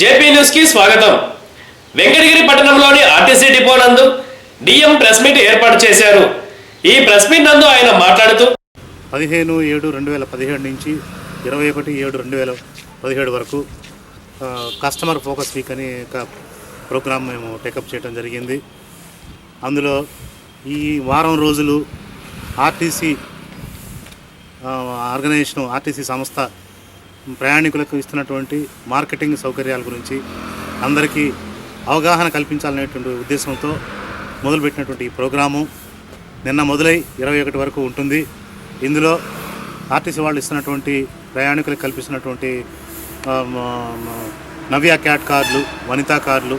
JP న్యూస్కి స్వాగతం. వెంకటగిరి పట్టణంలోని ఆర్టీసీ డిపో నందు డిఎం ప్రెస్ మీట్ ఏర్పాటు చేశారు. ఈ ప్రెస్ మీట్ నందు ఆయన మాట్లాడుతూ పదిహేను ఏడు రెండు వేల పదిహేడు నుంచి ఇరవై ఒకటి ఏడు రెండు వేల పదిహేడు వరకు కస్టమర్ ఫోకస్ వీక్ అని ఒక ప్రోగ్రామ్ మేము టేకప్ చేయడం జరిగింది. అందులో ఈ వారం రోజులు ఆర్టీసీ ఆర్గనైజేషన్ ఆర్టీసీ సంస్థ ప్రయాణికులకు ఇస్తున్నటువంటి మార్కెటింగ్ సౌకర్యాల గురించి అందరికీ అవగాహన కల్పించాలనేటువంటి ఉద్దేశంతో మొదలుపెట్టినటువంటి ఈ ప్రోగ్రాము. నిన్న మొదలై ఇరవై ఒకటి వరకు ఉంటుంది. ఇందులో ఆర్టీసీ వాళ్ళు ఇస్తున్నటువంటి ప్రయాణికులకు కల్పిస్తున్నటువంటి నవ్య క్యాట్ కార్డులు వనితా కార్డులు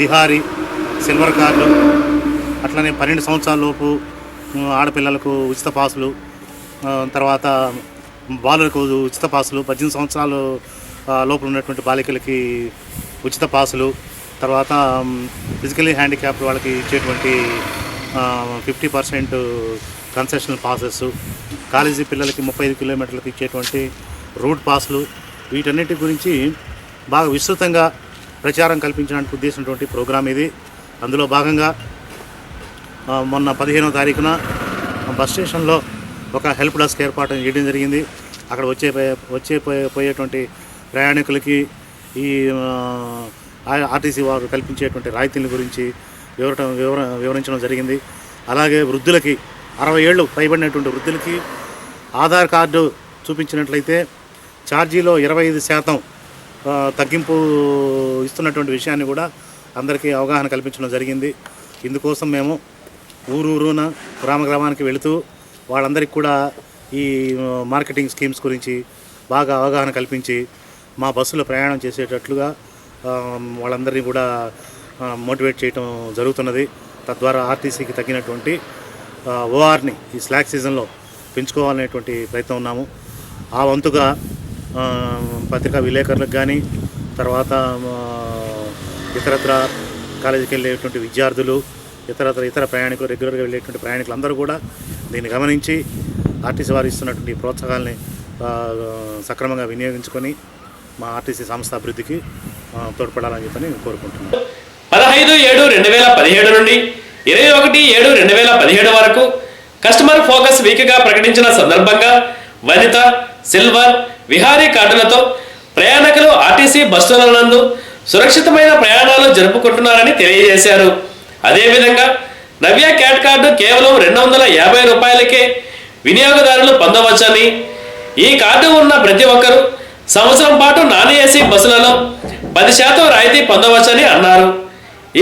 విహారీ సిల్వర్ కార్డులు అట్లనే పన్నెండు సంవత్సరాల లోపు ఆడపిల్లలకు ఉచిత పాసులు తర్వాత బాలులకు ఉచిత పాసులు పద్దెనిమిది సంవత్సరాలు లోపల ఉన్నటువంటి బాలికలకి ఉచిత పాసులు తర్వాత ఫిజికలీ హ్యాండిక్యాప్ వాళ్ళకి ఇచ్చేటువంటి fifty percent concessional passes college పిల్లలకి ముప్పై ఐదు కిలోమీటర్లకు ఇచ్చేటువంటి రూట్ పాస్లు వీటన్నిటి గురించి బాగా విస్తృతంగా ప్రచారం కల్పించడానికి ఉద్దేశించినటువంటి ప్రోగ్రాం ఇది. అందులో భాగంగా మొన్న పదిహేనో తారీఖున బస్ స్టేషన్లో ఒక హెల్ప్ డెస్క్ ఏర్పాటు చేయడం జరిగింది. అక్కడ వచ్చే వచ్చే పోయే పోయేటువంటి ప్రయాణికులకి ఈ ఆర్టీసీ వారు కల్పించేటువంటి రాయితీల గురించి వివరటం వివర వివరించడం జరిగింది. అలాగే వృద్ధులకి అరవై ఏళ్ళు పైబడినటువంటి వృద్ధులకి ఆధార్ కార్డు చూపించినట్లయితే ఛార్జీలో ఇరవై ఐదు శాతం తగ్గింపు ఇస్తున్నటువంటి విషయాన్ని కూడా అందరికీ అవగాహన కల్పించడం జరిగింది. ఇందుకోసం మేము ఊరూరున గ్రామ గ్రామానికి వెళుతూ వాళ్ళందరికీ కూడా ఈ మార్కెటింగ్ స్కీమ్స్ గురించి బాగా అవగాహన కల్పించి మా బస్సులో ప్రయాణం చేసేటట్లుగా వాళ్ళందరినీ కూడా మోటివేట్ చేయటం జరుగుతున్నది. తద్వారా ఆర్టీసీకి తగినటువంటి ఓఆర్ని ఈ స్లాక్ సీజన్లో పెంచుకోవాలనేటువంటి ప్రయత్నం ఉన్నాము. ఆ వంతుగా పత్రికా విలేకరులకు కానీ తర్వాత ఇతరత్ర కాలేజీకి వెళ్ళేటువంటి విద్యార్థులు ఇతరత్ర ఇతర ప్రయాణికులు రెగ్యులర్గా వెళ్ళేటువంటి ప్రయాణికులు అందరూ కూడా దీన్ని గమనించి ఆర్టీసీ వారు ఇస్తున్నటువంటి ప్రోత్సాహాలని సక్రమంగా వినియోగించుకొని మా ఆర్టీసీ సంస్థ అభివృద్ధికి తోడ్పడాలని చెప్పని కోరుకుంటున్నాను పదహైదు ఏడు రెండు వేల పదిహేడు నుండి ఇరవై ఒకటి ఏడు రెండు వేల పదిహేడు వరకు కస్టమర్ ఫోకస్ వీక్గా ప్రకటించిన సందర్భంగా వనిత సిల్వర్ విహారీ కార్డులతో ప్రయాణికులు ఆర్టీసీ బస్సుల నందు సురక్షితమైన ప్రయాణాలు జరుపుకుంటున్నారని తెలియజేశారు. అదేవిధంగా నవ్య క్యాట్ కార్డు కేవలం రెండు వందల యాభై రూపాయలకే వినియోగదారులు పొందవచ్చని. ఈ కార్డు ఉన్న ప్రతి ఒక్కరూ సంవత్సరం పాటు నాన్ ఏసీ బస్సులలో పది శాతం రాయితీ పొందవచ్చని అన్నారు.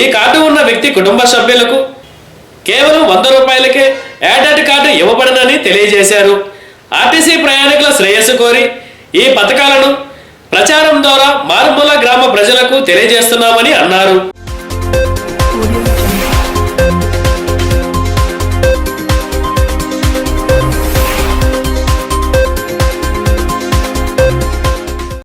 ఈ కార్డు ఉన్న వ్యక్తి కుటుంబ సభ్యులకు కేవలం వంద రూపాయలకే యాడెడ్ కార్డు ఇవ్వబడనని తెలియజేశారు. ఆర్టీసీ ప్రయాణికుల శ్రేయస్సు కోరి ఈ పథకాలను ప్రచారం ద్వారా మారుమూల గ్రామ ప్రజలకు తెలియజేస్తున్నామని అన్నారు.